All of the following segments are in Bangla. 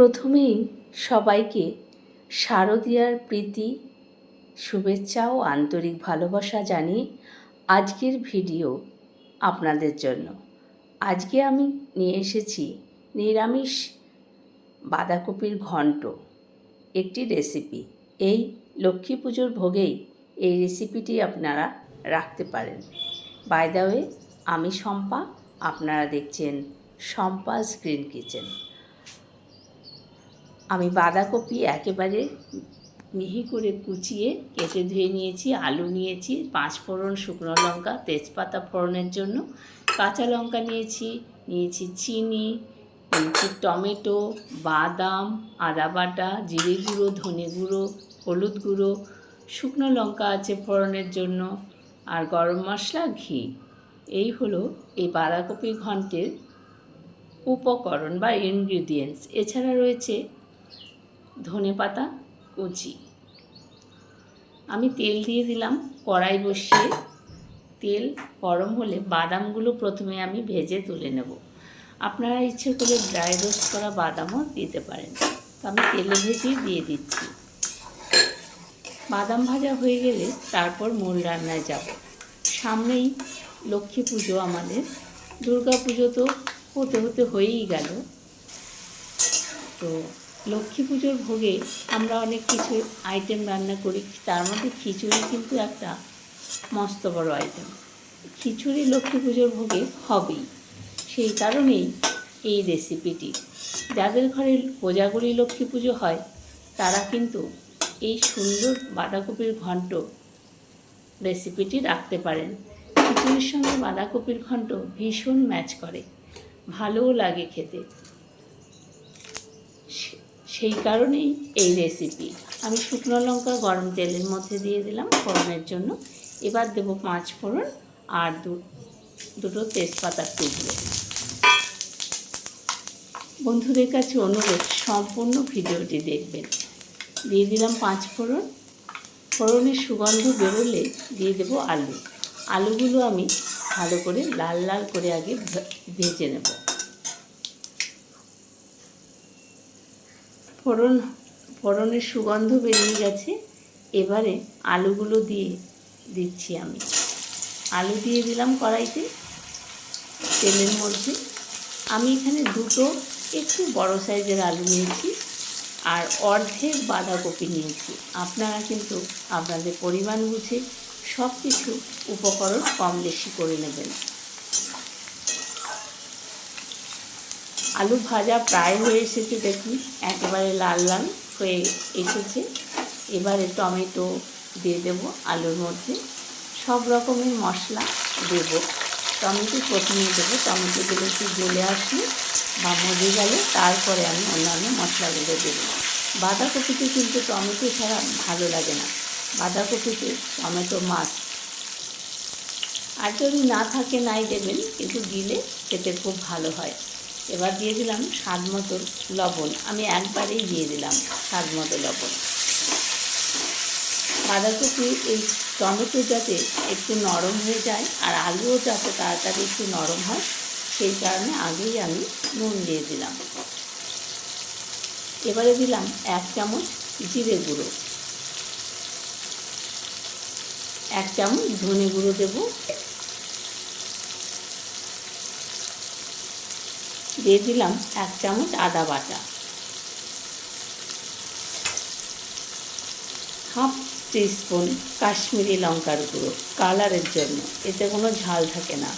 প্রথমেই সবাইকে শারদীয়ার প্রীতি, শুভেচ্ছা ও আন্তরিক ভালোবাসা জানিয়ে আজকের ভিডিও আপনাদের জন্য। আজকে আমি নিয়ে এসেছি নিরামিষ বাঁধাকপির ঘন্ট, একটি রেসিপি এই লক্ষ্মী পুজোর ভোগেই এই রেসিপিটি আপনারা রাখতে পারেন। বাই ওয়ে আমি শম্পা, আপনারা দেখছেন শম্পাস গ্রিন কিচেন। আমি বাঁধাকপি একেবারে মিহি করে কুচিয়ে কেটে ধুয়ে নিয়েছি, আলু নিয়েছি পাঁচ ফোড়ন শুকনো লঙ্কা, তেজপাতা ফোড়নের জন্য, কাঁচা লঙ্কা নিয়েছি নিয়েছি চিনি, নিয়েছি টমেটো, বাদাম, আদা বাটা, জিরে গুঁড়ো, ধনে গুঁড়ো, হলুদ গুঁড়ো, শুকনো লঙ্কা আছে ফোড়নের জন্য, আর গরম মশলা, ঘি। এই হলো এই বাঁধাকপি ঘন্টের উপকরণ বা ইনগ্রিডিয়েন্টস এছাড়া রয়েছে ধনে পাতা, কুচি। আমি তেল দিয়ে দিলাম কড়াই বসিয়ে। তেল গরম হলে বাদামগুলো প্রথমে আমি ভেজে তুলে নেব। আপনারা ইচ্ছে করে ড্রাই রোস্ট করা বাদামও দিতে পারেন। তো আমি তেলে ভেজে দিয়ে দিচ্ছি। বাদাম ভাজা হয়ে গেলে তারপর মূল রান্নায় যাব। সামনেই লক্ষ্মী পুজো আমাদের। দুর্গা পুজো তো হতে হতে হয়েই গেল। তো লক্ষ্মী পুজোর ভোগে আমরা অনেক কিছু আইটেম রান্না করি। তার মধ্যে খিচুড়ি কিন্তু একটা মস্ত বড় আইটেম খিচুড়ি লক্ষ্মী পুজোর ভোগে হবেই। সেই কারণেই এই রেসিপিটি যাদের ঘরে কোজাগরি লক্ষ্মী পুজো হয়, তারা কিন্তু এই সুন্দর বাঁধাকপির ঘন্ট রেসিপিটি রাখতে পারেন। খিচুড়ির সঙ্গে বাঁধাকপির ঘন্ট ভীষণ ম্যাচ করে। ভালোও লাগে খেতে। সেই কারণেই এই রেসিপি আমি শুকনো লঙ্কা গরম তেলের মধ্যে দিয়ে দিলাম ফোড়নের জন্য। এবার দেব পাঁচ ফোড়ন আর দুটো তেজপাতার টুকরো। বন্ধুদের কাছে অনুরোধ, সম্পূর্ণ ভিডিওটি দেখবেন। দিয়ে দিলাম পাঁচ ফোড়ন। ফোড়নের সুগন্ধ বেরোলে দিয়ে দেবো আলু। আলুগুলো আমি ভালো করে লাল লাল করে আগে ভেজে নেব। ফোড়ন, ফোড়নের সুগন্ধ বেরিয়ে গেছে। এবারে আলুগুলো দিয়ে দিচ্ছি আমি। আলু দিয়ে দিলাম কড়াইতে তেলের মধ্যে। আমি এখানে দুটো একটু বড় সাইজের আলু নিয়েছি আর অর্ধেক বাঁধাকপি নিয়েছি। আপনারা কিন্তু আপনাদের পরিমাণ বুঝে সব কিছু উপকরণ কম বেশি করে নেবেন। আলু ভাজা প্রায় হয়ে এসেছে দেখুন একেবারে লাল লাল হয়ে এসেছে। এবারে টমেটো দিয়ে দেব আলুর মধ্যে। সব রকমের মশলা দেব। টমেটো প্রথমে দেবো। টমেটোগুলো একটু জ্বলে আসলে বা মজে গেলে তারপরে আমি অন্যান্য মশলাগুলো দেবো। বাঁধাকপিতে কিন্তু টমেটো ছাড়া ভালো লাগে না। বাঁধাকপিতে টমেটো মাছ আর যদি না থাকে নাই দেবেন, কিন্তু দিলে খেতে খুব ভালো হয়। এবার দিয়ে দিলাম স্বাদ মতো লবণ। আমি একবারেই দিয়ে দিলাম স্বাদ মতো লবণ। বাঁধাকপি এই টমেটো যাতে একটু নরম হয়ে যায় আর আলুও যাতে তাড়াতাড়ি একটু নরম হয়, সেই কারণে আগেই আমি নুন দিয়ে দিলাম। এবারে দিলাম এক চামচ জিরে গুঁড়ো। এক চামচ ধনে গুঁড়ো দেবো। দিয়ে দিলাম এক চামচ আদা বাটা। হাফ টিস্পুন কাশ্মীরি লঙ্কার গুঁড়ো, কালারের জন্য, এতে কোনো ঝাল থাকে না।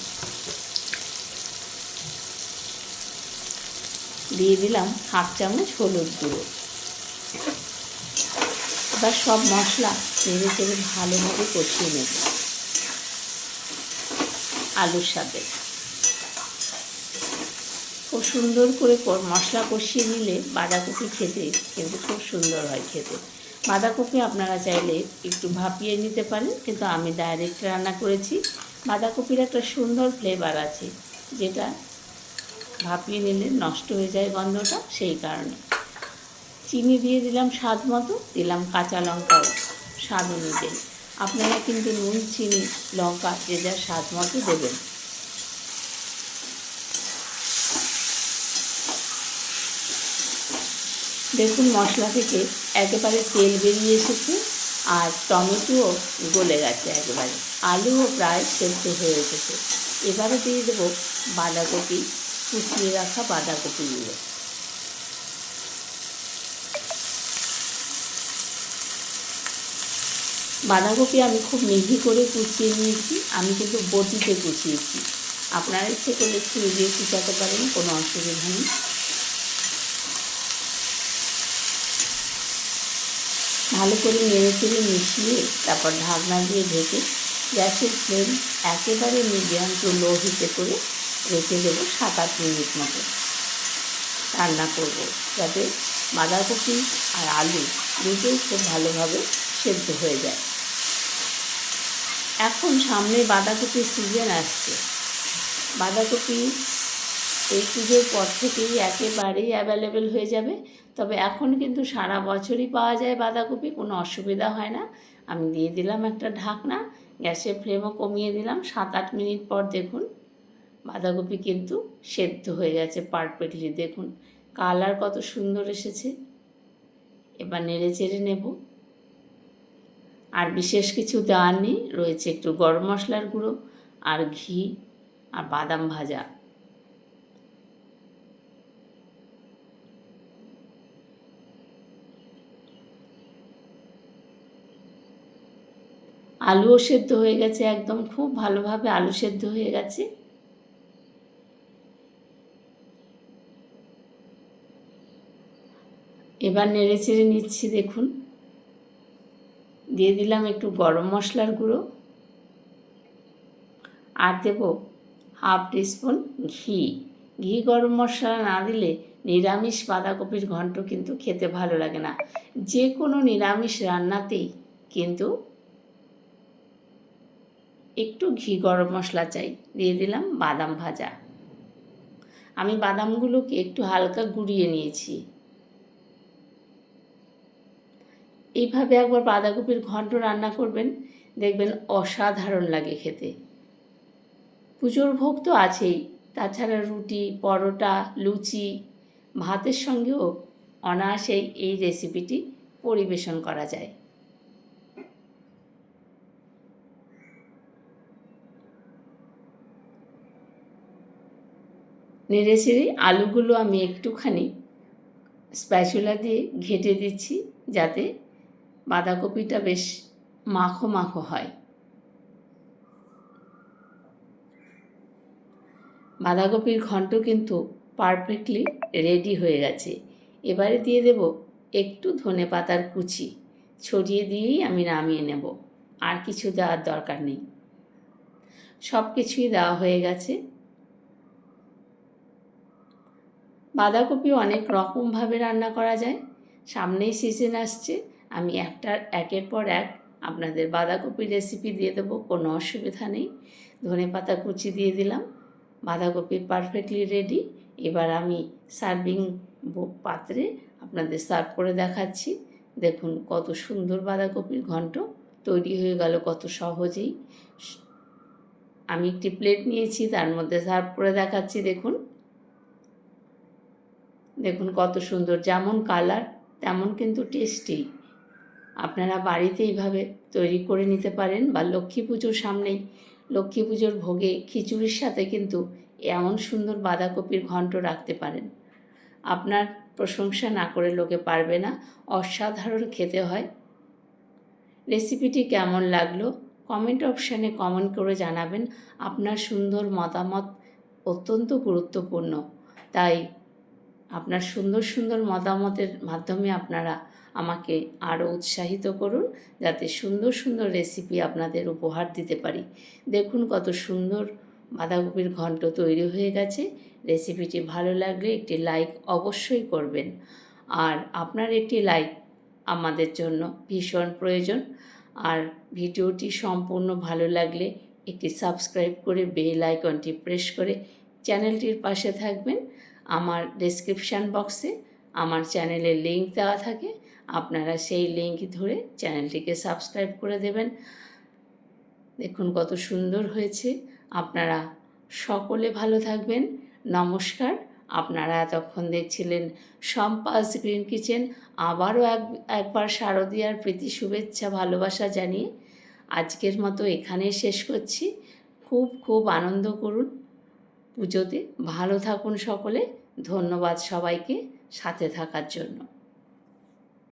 দিয়ে দিলাম হাফ চামচ হলুদ গুঁড়ো। এবার সব মশলা নেড়ে চেড়ে ভালোভাবে কষিয়ে নেব। আলুর সাথে। সুন্দর করে মশলা কষিয়ে নিলে বাঁধাকপি খেতে কিন্তু খুব সুন্দর হয় খেতে। বাঁধাকপি আপনারা চাইলে একটু ভাপিয়ে নিতে পারেন, কিন্তু আমি ডাইরেক্ট রান্না করেছি। বাঁধাকপির একটা সুন্দর ফ্লেভার আছে, যেটা ভাপিয়ে নিলে নষ্ট হয়ে যায় গন্ধটা সেই কারণে। চিনি দিয়ে দিলাম স্বাদ মতো, দিলাম কাঁচা লঙ্কাও স্বাদ অনুযায়ী। আপনারা কিন্তু নুন, চিনি, লঙ্কা, যে যার স্বাদ মতো দেবেন। দেখুন মশলা থেকে একেবারে তেল বেরিয়ে এসেছে আর টমেটোও গলে গেছে একেবারে। আলুও প্রায় সেদ্ধ হয়ে এসেছে। এবারে দিয়ে দেবো বাঁধাকপি, কুচিয়ে রাখা বাঁধাকপিগুলো। বাঁধাকপি আমি খুব মিহি করে কুচিয়ে নিয়েছি, আমি কিন্তু বটিতে কুচিয়েছি। আপনারা ইচ্ছে করলে ছুঁড়ে দিয়ে কুচাতে পারেন, কোনো অসুবিধা নেই। ভালো করে নেড়ে চেড়ে মিশিয়ে তারপর ঢাকনা দিয়ে ঢেকে গ্যাসের ফ্লেম একেবারে মিডিয়াম টু লো হিটে করে রেখে দেবো সাত আট মিনিট মতো। রান্না করব যাতে বাঁধাকপি আর আলু দুটোই খুব ভালোভাবে সেদ্ধ হয়ে যায়। এখন সামনে বাঁধাকপির সিজন আসছে। বাঁধাকপি এই পুজোর পর থেকেই একেবারেই অ্যাভেলেবেল হয়ে যাবে। তবে এখন কিন্তু সারা বছরই পাওয়া যায় বাঁধাকপি, কোনো অসুবিধা হয় না। আমি দিয়ে দিলাম একটা ঢাকনা, গ্যাসের ফ্লেমও কমিয়ে দিলাম। সাত আট মিনিট পর দেখুন, বাঁধাকপি কিন্তু সেদ্ধ হয়ে গেছে পারফেক্টলি। দেখুন, কালার কত সুন্দর এসেছে। এবার নেড়ে চেড়ে নেব। আর বিশেষ কিছু দেওয়ার নেই, রয়েছে একটু গরম মশলার গুঁড়ো, আর ঘি, আর বাদাম ভাজা। আলুও সেদ্ধ হয়ে গেছে একদম, খুব ভালোভাবে আলু সেদ্ধ হয়ে গেছে। এবার নেড়ে চেড়ে নিচ্ছি, দেখুন। দিয়ে দিলাম একটু গরম মশলার গুঁড়ো। আর দেব হাফ টিস্পুন ঘি। ঘি গরম মশলা না দিলে নিরামিষ বাঁধাকপির ঘন্ট কিন্তু খেতে ভালো লাগে না। যে কোনো নিরামিষ রান্নাতেই কিন্তু একটু ঘি গরম মশলা চাই, দিয়ে দিলাম বাদাম ভাজা। আমি বাদামগুলোকে একটু হালকা গুঁড়িয়ে নিয়েছি। এইভাবে একবার বাঁধাকপির ঘন্ট রান্না করবেন, দেখবেন অসাধারণ লাগে খেতে। পুজোর ভোগ তো আছেই, তাছাড়া রুটি, পরোটা, লুচি, ভাতের সঙ্গেও অনায়াসেই এই রেসিপিটি পরিবেশন করা যায়। নেড়ে চেড়ে আলুগুলো আমি একটুখানি স্প্যাচুলা দিয়ে ঘেটে দিচ্ছি যাতে বাঁধাকপিটা বেশ মাখো মাখো হয়। বাঁধাকপির ঘন্ট কিন্তু পারফেক্টলি রেডি হয়ে গেছে। এবারে দিয়ে দেব একটু ধনে পাতার কুচি। ছড়িয়ে দিয়েই আমি নামিয়ে নেব। আর কিছু দেওয়ার দরকার নেই। সব কিছুই দেওয়া হয়ে গেছে। বাঁধাকপি অনেক রকমভাবে রান্না করা যায়। সামনেই সিজন আসছে। আমি একটার একের পর এক আপনাদের বাঁধাকপি রেসিপি দিয়ে দেবো, কোনো অসুবিধা নেই। ধনে পাতা কুচি দিয়ে দিলাম। বাঁধাকপি পারফেক্টলি রেডি এবার আমি সার্ভিং পাত্রে আপনাদের সার্ভ করে দেখাচ্ছি। দেখুন কত সুন্দর বাঁধাকপির ঘন্ট তৈরি হয়ে গেল, কত সহজেই। আমি একটি প্লেট নিয়েছি, তার মধ্যে সার্ভ করে দেখাচ্ছি, দেখুন। দেখুন কত সুন্দর, যেমন কালার তেমন কিন্তু টেস্টি আপনারা বাড়িতে এইভাবে তৈরি করে নিতে পারেন বা লক্ষ্মী পুজোর সামনেই, লক্ষ্মী পুজোর ভোগে খিচুড়ির সাথে কিন্তু এমন সুন্দর বাঁধাকপির ঘন্ট রাখতে পারেন। আপনার প্রশংসা না করে লোকে পারবে না, অসাধারণ খেতে হয়। রেসিপিটি কেমন লাগল? কমেন্ট অপশানে কমেন্ট করে জানাবেন। আপনার সুন্দর মতামত অত্যন্ত গুরুত্বপূর্ণ। তাই আপনার সুন্দর সুন্দর মতামতের মাধ্যমে আপনারা আমাকে আরও উৎসাহিত করুন, যাতে সুন্দর সুন্দর রেসিপি আপনাদের উপহার দিতে পারি। দেখুন কত সুন্দর বাঁধাকপির ঘন্ট তৈরি হয়ে গেছে। রেসিপিটি ভালো লাগলে একটি লাইক অবশ্যই করবেন। আর আপনার একটি লাইক আমাদের জন্য ভীষণ প্রয়োজন। আর ভিডিওটি সম্পূর্ণ ভালো লাগলে একটি সাবস্ক্রাইব করে বেল আইকনটি প্রেস করে চ্যানেলটির পাশে থাকবেন। আমার ডেসক্রিপশান বক্সে আমার চ্যানেলের লিঙ্ক দেওয়া থাকে। আপনারা সেই লিঙ্ক ধরে চ্যানেলটিকে সাবস্ক্রাইব করে দেবেন। দেখুন কত সুন্দর হয়েছে। আপনারা সকলে ভালো থাকবেন। নমস্কার। আপনারা এতক্ষণ দেখছিলেন সম্পাস গ্রিন কিচেন। আবারও এক, একবার শারদীয়ার প্রীতি, শুভেচ্ছা, ভালোবাসা জানিয়ে আজকের মতো এখানেই শেষ করছি। খুব খুব আনন্দ করুন। পুজোতে ভালো থাকুন সকলে। ধন্যবাদ সবাইকে সাথে থাকার জন্য।